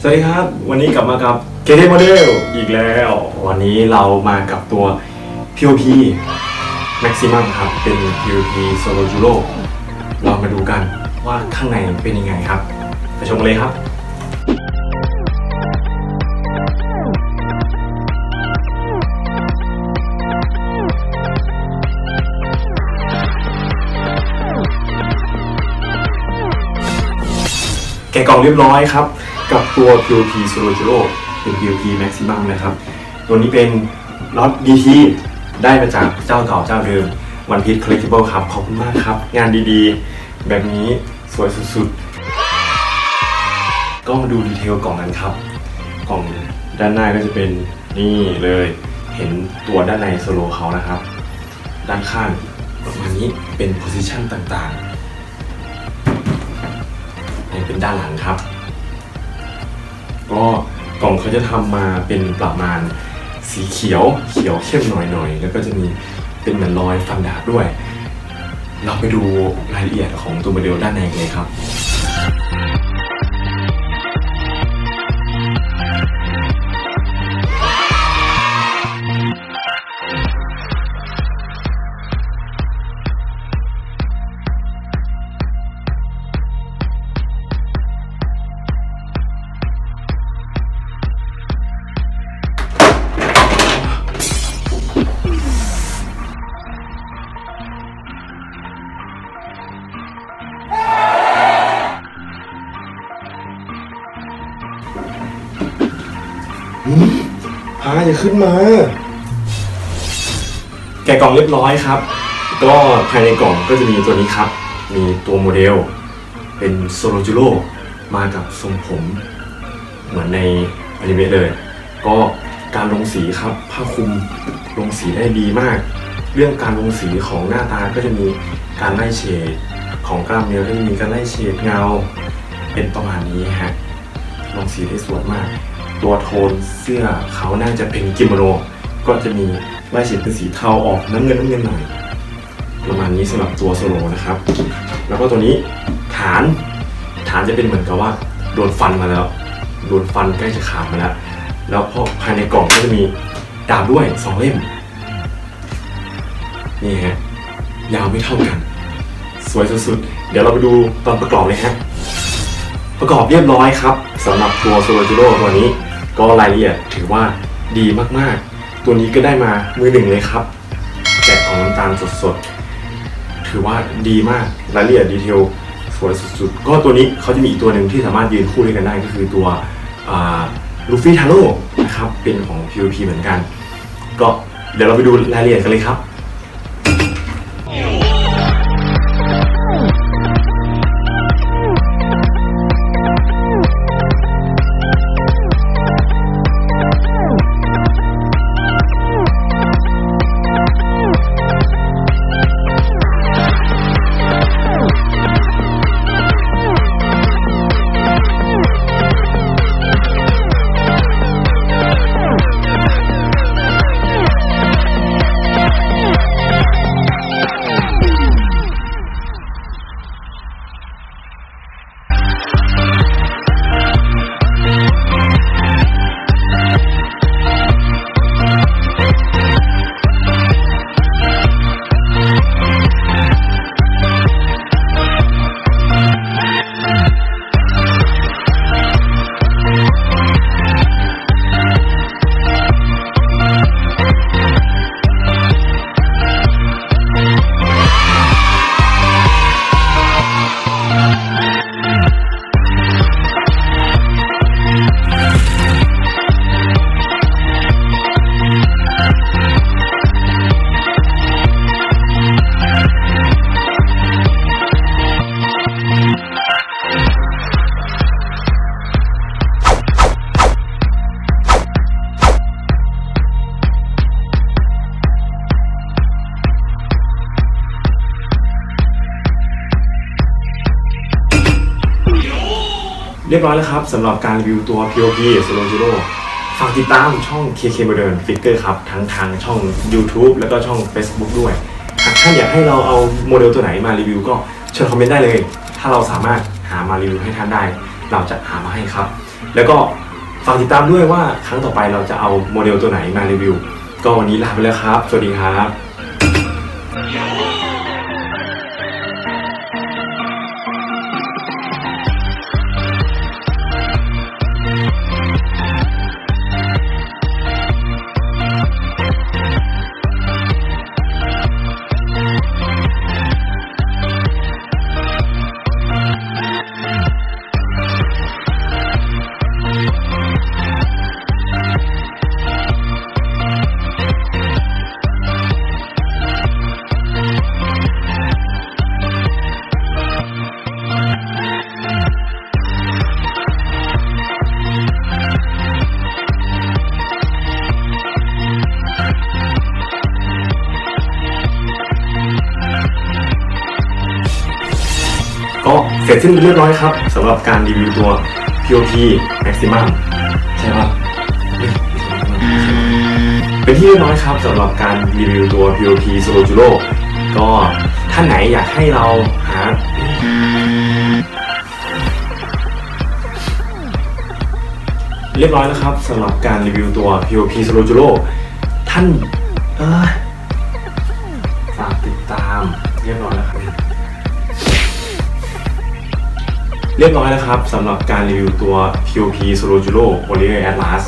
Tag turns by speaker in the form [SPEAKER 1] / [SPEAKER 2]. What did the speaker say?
[SPEAKER 1] สวัสดีครับ วันนี้กลับมากับ k k Model อีกแล้ว วันนี้เรามากับตัว POP Maximum ครับ เป็น POP Solo Juro เรามาดูกันว่าข้างในเป็นยังไงครับ ไปชมกันเลยครับแกะกล่องเรียบร้อยครับ กับตัว POP Solo Juro เป็น POP Maximum นะครับ ตัวนี้เป็นน็อต DT ได้มาจากเจ้าเก่าเจ้าเดิม One Piece Collectible ครับ ขอบคุณมากครับ งานดีๆ แบบนี้สวยสุดๆ ก็มาดูดีเทลกล่องกันครับ กล่องด้านหน้าก็จะเป็นนี่เลยเห็นตัวด้านในโซโลเขานะครับ ด้านข้างประมาณนี้เป็น position ต่างๆนี่เป็นด้านหลังครับ ก็กล่องเขาจะทำมาเป็นประมาณสีเขียวเขียวเข้มหน่อยๆ แล้วก็จะมีเป็นเหมือนรอยฟันดาบด้วย เราไปดูรายละเอียดของตัวโมเดลด้านในกันเลยครับ พาอย่าขึ้นมา แกะกล่องเรียบร้อยครับ ก็ภายในกล่องก็จะมีตัวนี้ครับ มีตัวโมเดล เป็นโซโลจูโร่มากับทรงผม เหมือนในอนิเมะเลย ก็การลงสีครับผ้าคลุมลงสีได้ดีมาก เรื่องการลงสีของหน้าตาก็จะมีการไล่เฉดของกล้ามเนื้อก็จะมีการไล่เฉดเงา เป็นประมาณนี้ฮะ ลงสีได้สวยมาก ตัวโทนเสื้อเขาน่าจะเป็นกิโมโน ก็จะมีไล่เฉดเป็นสีเทาออกน้ำเงินน้ำเงินหน่อยประมาณนี้สำหรับตัวโซโลนะครับ แล้วก็ตัวนี้ฐานฐานจะเป็นเหมือนกับว่าโดนฟันมาแล้ว โดนฟันใกล้จะขาดมาแล้ว แล้วพอภายในกล่องก็จะมีดาบด้วยสองเล่ม นี่ฮะ ยาวไม่เท่ากัน สวยสุดๆ เดี๋ยวเราไปดูตอนประกอบเลยฮะ ประกอบเรียบร้อยครับสำหรับตัวโซโลจิโร่ตัวนี้ ก็รายละเอียดถือว่าดีมากๆ ตัวนี้ก็ได้มามือหนึ่งเลยครับแกะของน้ำตาลสดๆ ถือว่าดีมากรายละเอียดดีเทลสวยสุดๆ ก็ตัวนี้เขาจะมีอีกตัวหนึ่งที่สามารถยืนคู่ด้วยกันได้ก็คือตัวลูฟี่ทาโร่นะครับเป็นของ PVP เหมือนกัน ก็เดี๋ยวเราไปดูรายละเอียดกันเลยครับ เรียบร้อยแล้วครับสำหรับการรีวิวตัว POP Solo Zero ฝากติดตามช่อง KK Modern Figure ครับ ทั้งทางช่อง YouTube แล้วก็ช่อง Facebook ด้วย หากท่านอยากให้เราเอาโมเดลตัวไหนมารีวิวก็เชิญคอมเมนต์ได้เลย ถ้าเราสามารถหามารีวิวให้ท่านได้ เราจะหามาให้ครับ แล้วก็ฝากติดตามด้วยว่าครั้งต่อไปเราจะเอาโมเดลตัวไหนมารีวิว ก็วันนี้ลาไปแล้วครับ สวัสดีครับ เสร็จสิ้นเรียบร้อยครับสำหรับการรีวิวตัว POP Maximum ใช่ปะเฮ้ยเป็นที่เรียบร้อยครับสำหรับการรีวิวตัว POP Solo Juro ก็ท่านไหนอยากให้เราหาเรียบร้อยแล้วครับสำหรับการรีวิวตัว POP Solo Juro ท่านเออฝากติดตามเรียบร้อยแล้วครับ เรียบร้อยแล้วครับสำหรับการรีวิวตัว POP Solo Juro Oliver Atlas